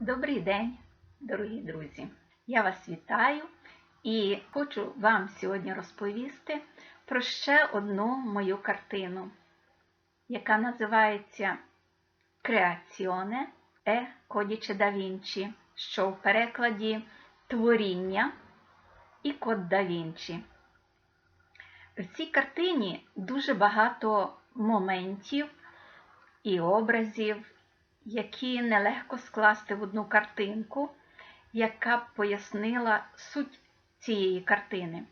Добрий день, дорогі друзі! Я вас вітаю і хочу вам сьогодні розповісти про ще одну мою картину, яка називається Creazione e Codice da Vinci, що в перекладі Творіння і Код да Вінчі. В цій картині дуже багато моментів і образів, які нелегко скласти в одну картинку, яка б пояснила суть цієї картини.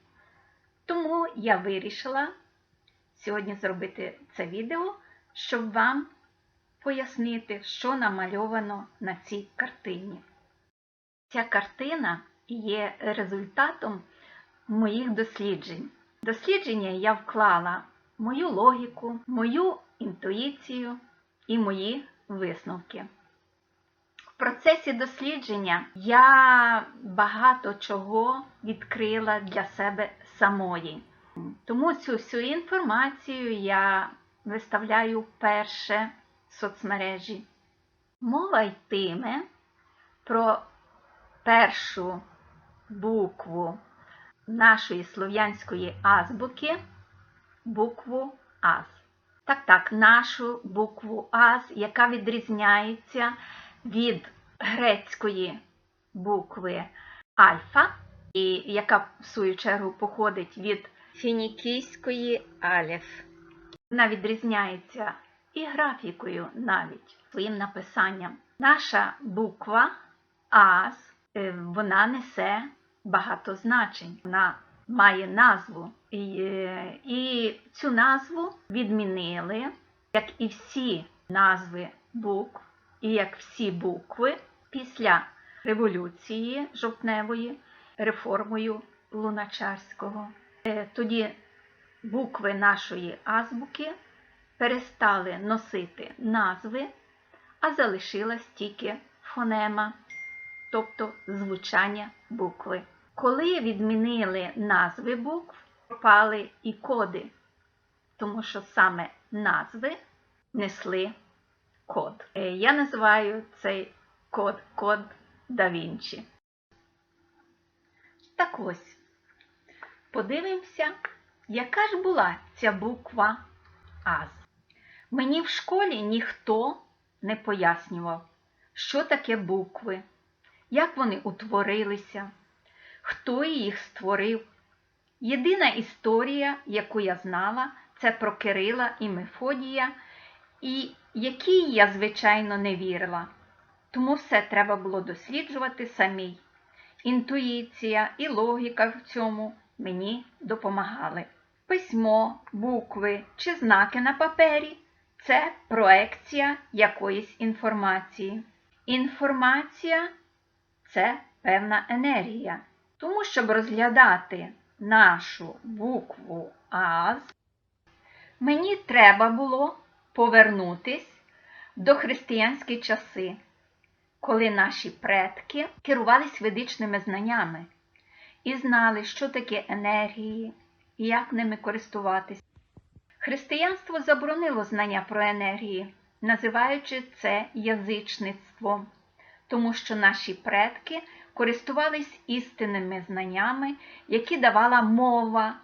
Тому я вирішила сьогодні зробити це відео, щоб вам пояснити, що намальовано на цій картині. Ця картина є результатом моїх досліджень. Дослідження я вклала мою логіку, мою інтуїцію і мої висновки. В процесі дослідження я багато чого відкрила для себе самої. Тому цю всю інформацію я виставляю вперше в соцмережі. Мова йтиме про першу букву нашої слов'янської азбуки, букву Аз. Так, так, нашу букву Аз, яка відрізняється від грецької букви Альфа, і яка, в свою чергу, походить від фінікійської Алеф. Вона відрізняється і графікою навіть своїм написанням. Наша буква Аз, е, вона несе багато значень. Вона має назву. І, е, і цю назву відмінили, як і всі назви букв, і як всі букви після революції жовтневої реформою Луначарського. Е, Тоді букви нашої азбуки перестали носити назви, а залишилась тільки фонема, тобто звучання букви. Коли відмінили назви букв, пропали і коди, тому що саме назви несли код. Е, Я називаю цей код код да Вінчі. Так ось, подивимося, яка ж була ця буква Аз. Мені в школі ніхто не пояснював, що таке букви, як вони утворилися хто їх створив. Єдина історія, яку я знала, це про Кирила і Мефодія, і якій я, звичайно, не вірила. Тому все треба було досліджувати самій. Інтуїція і логіка в цьому мені допомагали. Письмо, букви чи знаки на папері це проекція якоїсь інформації. Інформація це певна енергія. Тому, щоб розглядати нашу букву АЗ, мені треба було повернутись до християнські часи, коли наші предки керувались ведичними знаннями і знали, що таке енергії і як ними користуватися. Християнство заборонило знання про енергії, називаючи це язичництвом, тому що наші предки користувались істинними знаннями, які давала мова,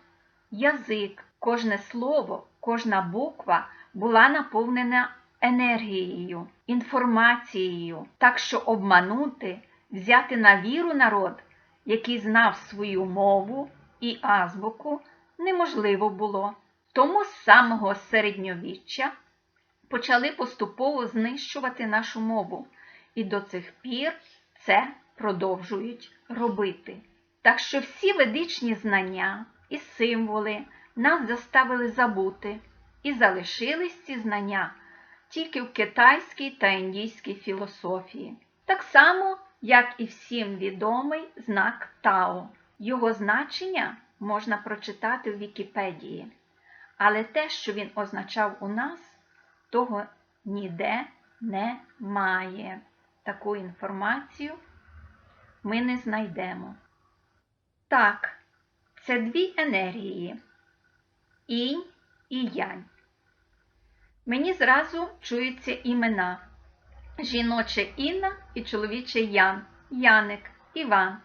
язик, кожне слово, кожна буква була наповнена енергією, інформацією, так що обманути, взяти на віру народ, який знав свою мову і азбуку, неможливо було. Тому з самого середньовіччя почали поступово знищувати нашу мову, і до цих пір це продовжують робити. Так що всі ведичні знання і символи нас заставили забути, і залишились ці знання тільки в китайській та індійській філософії. Так само, як і всім відомий знак Тао. Його значення можна прочитати в Вікіпедії. Але те, що він означав у нас, того ніде немає. Таку інформацію ми не знайдемо. Так, це дві енергії інь і янь. Мені зразу чуються імена жіноче Інна і чоловіче Ян, Яник, Іван.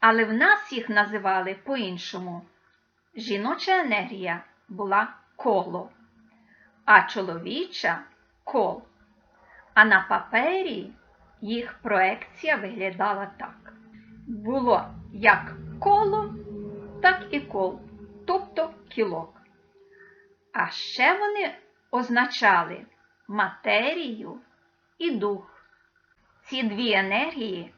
Але в нас їх називали по-іншому. Жіноча енергія була коло, а чоловіча кол. А на папері їх проекція виглядала так. Було як коло, так і кол, тобто кілок. А ще вони означали матерію і дух. Ці дві енергії,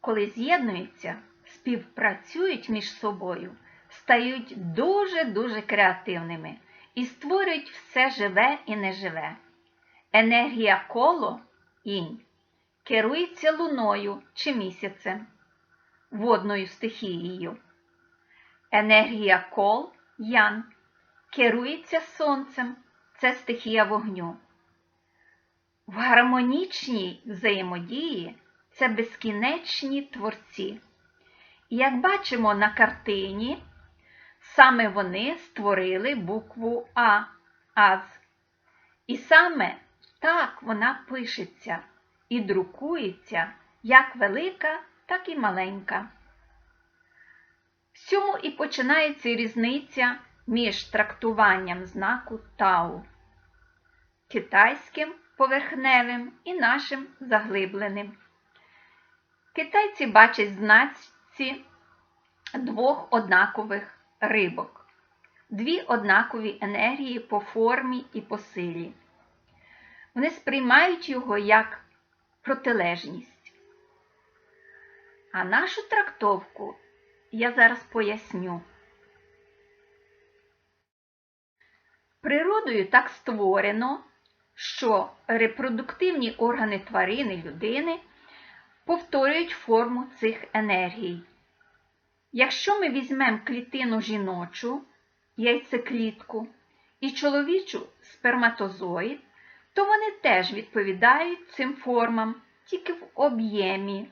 коли з'єднуються, співпрацюють між собою, стають дуже-дуже креативними і створюють все живе і неживе. Енергія коло інь керується луною чи місяцем, водною стихією. Енергія кол ян керується сонцем, це стихія вогню. В гармонічній взаємодії це безкінечні творці. Як бачимо на картині, саме вони створили букву А Аз. І саме так вона пишеться і друкується як велика, так і маленька. В цьому і починається різниця між трактуванням знаку Тау, китайським поверхневим і нашим заглибленим. Китайці бачать знаці двох однакових рибок, дві однакові енергії по формі і по силі. Вони сприймають його як протилежність. А нашу трактовку я зараз поясню. Природою так створено, що репродуктивні органи тварини людини повторюють форму цих енергій. Якщо ми візьмемо клітину жіночу, яйцеклітку і чоловічу сперматозоїд, то вони теж відповідають цим формам тільки в об'ємі.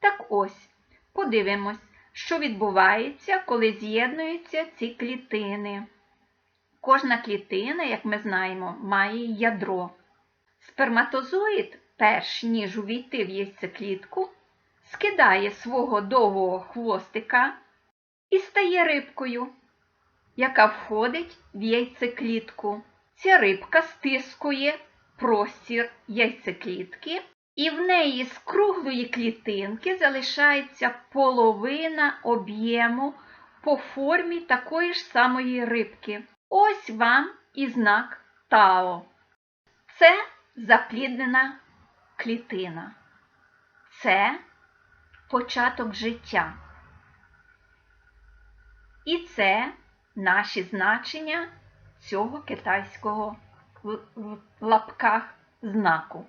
Так ось, подивимось, що відбувається, коли з'єднуються ці клітини. Кожна клітина, як ми знаємо, має ядро. Сперматозоїд, перш ніж увійти в яйцеклітку, скидає свого довгого хвостика і стає рибкою, яка входить в яйцеклітку. Ця рибка стискує простір яйцеклітки, і в неї з круглої клітинки залишається половина об'єму по формі такої ж самої рибки. Ось вам і знак Тао. Це запліднена клітина. Це початок життя. І це наші значення цього китайського в лапках знаку.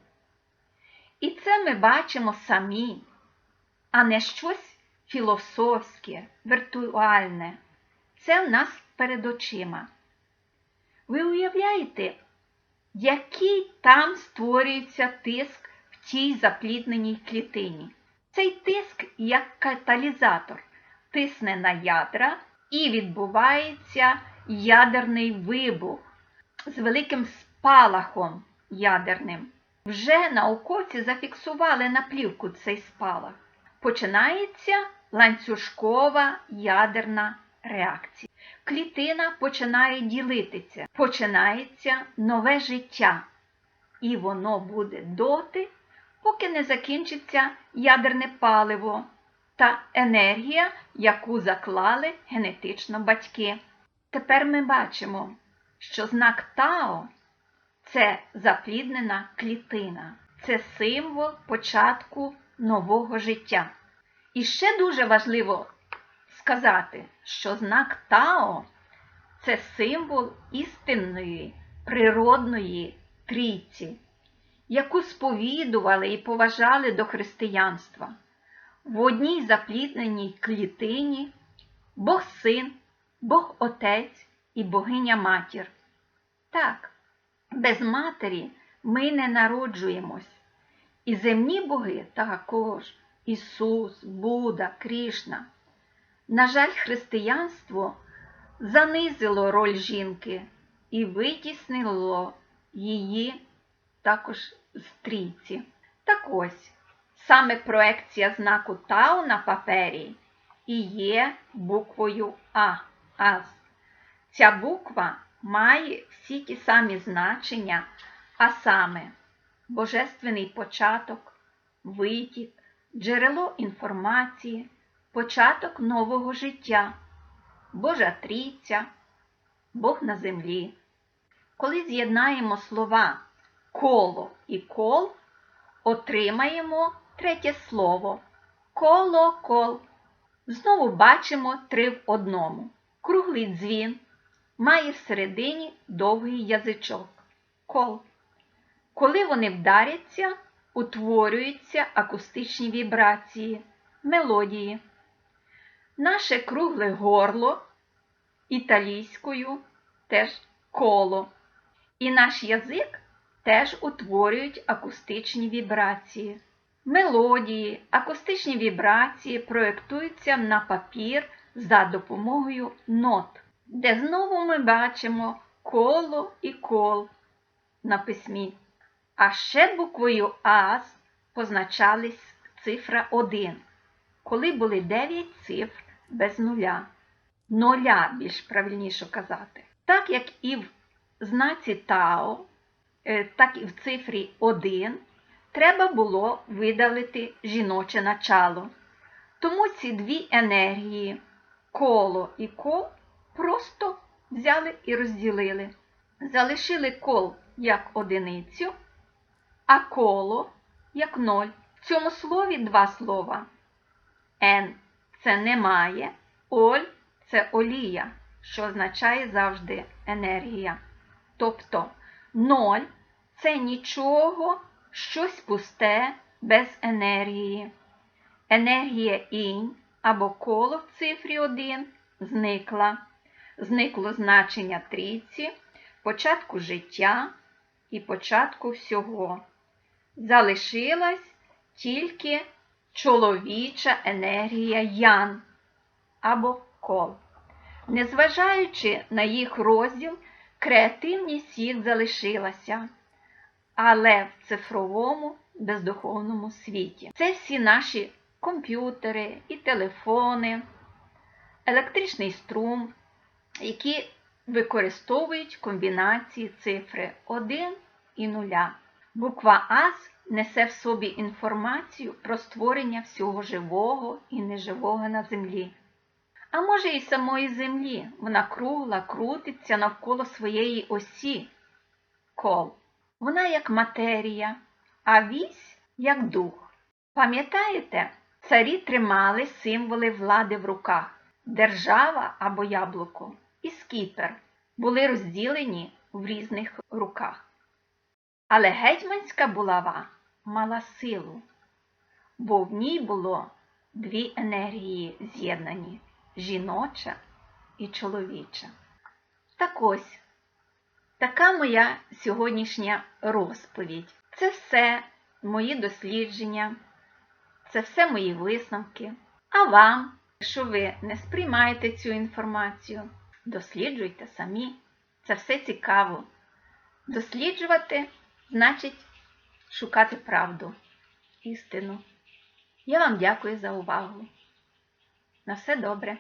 І це ми бачимо самі, а не щось філософське, віртуальне. Це в нас перед очима. Ви уявляєте, який там створюється тиск в тій заплідненій клітині? Цей тиск як каталізатор тисне на ядра і відбувається ядерний вибух з великим спалахом ядерним. Вже науковці зафіксували на плівку цей спалах. Починається ланцюжкова ядерна реакція. Клітина починає ділитися, починається нове життя. І воно буде доти, поки не закінчиться ядерне паливо та енергія, яку заклали генетично батьки. Тепер ми бачимо, що знак Тао це запліднена клітина, це символ початку нового життя. І ще дуже важливо сказати, що знак Тао це символ істинної, природної трійці, яку сповідували і поважали до християнства. В одній заплідненій клітині Бог син, Бог Отець і богиня матір. Так, без матері ми не народжуємось. І земні боги також Ісус, Будда, Крішна. На жаль, християнство занизило роль жінки і витіснило її також з трійці. Так ось, саме проекція знаку Тау на папері і є буквою А. Аз. Ця буква має всі ті самі значення, а саме божественний початок, витік, джерело інформації, початок нового життя, Божа трійця, Бог на землі. Коли з'єднаємо слова коло і кол, отримаємо третє слово колокол. Знову бачимо три в одному. Круглий дзвін має всередині довгий язичок кол. Коли вони вдаряться, утворюються акустичні вібрації, мелодії. Наше кругле горло італійською теж коло. І наш язик теж утворюють акустичні вібрації. Мелодії, акустичні вібрації проєктуються на папір за допомогою нот, де знову ми бачимо коло і кол на письмі. А ще буквою АС позначались цифра 1, коли були 9 цифр без нуля. Ноля, більш правильніше казати. Так як і в знаці Тао, е, так і в цифрі 1 треба було видалити жіноче начало. Тому ці дві енергії, коло і кол, просто взяли і розділили. Залишили кол як одиницю, а коло як ноль. В цьому слові два слова. Н це немає, оль це олія, що означає завжди енергія. Тобто ноль це нічого, щось пусте без енергії. Енергія інь або коло в цифрі 1 зникла. Зникло значення трійці, початку життя і початку всього. Залишилась тільки чоловіча енергія ян або кол. Незважаючи на їх розділ, креативність їх залишилася, але в цифровому бездуховному світі. Це всі наші комп'ютери і телефони, електричний струм, які використовують комбінації цифри 1 і 0. Буква АС несе в собі інформацію про створення всього живого і неживого на землі. А може і самої землі вона кругла, крутиться навколо своєї осі кол. Вона як матерія, а вісь як дух. Пам'ятаєте, царі тримали символи влади в руках держава або яблуко і скіпер були розділені в різних руках. Але гетьманська булава мала силу, бо в ній було дві енергії з'єднані жіноча і чоловіча. Так ось, така моя сьогоднішня розповідь. Це все мої дослідження, це все мої висновки. А вам, якщо ви не сприймаєте цю інформацію, досліджуйте самі. Це все цікаво. Досліджувати значить шукати правду, істину. Я вам дякую за увагу. На все добре.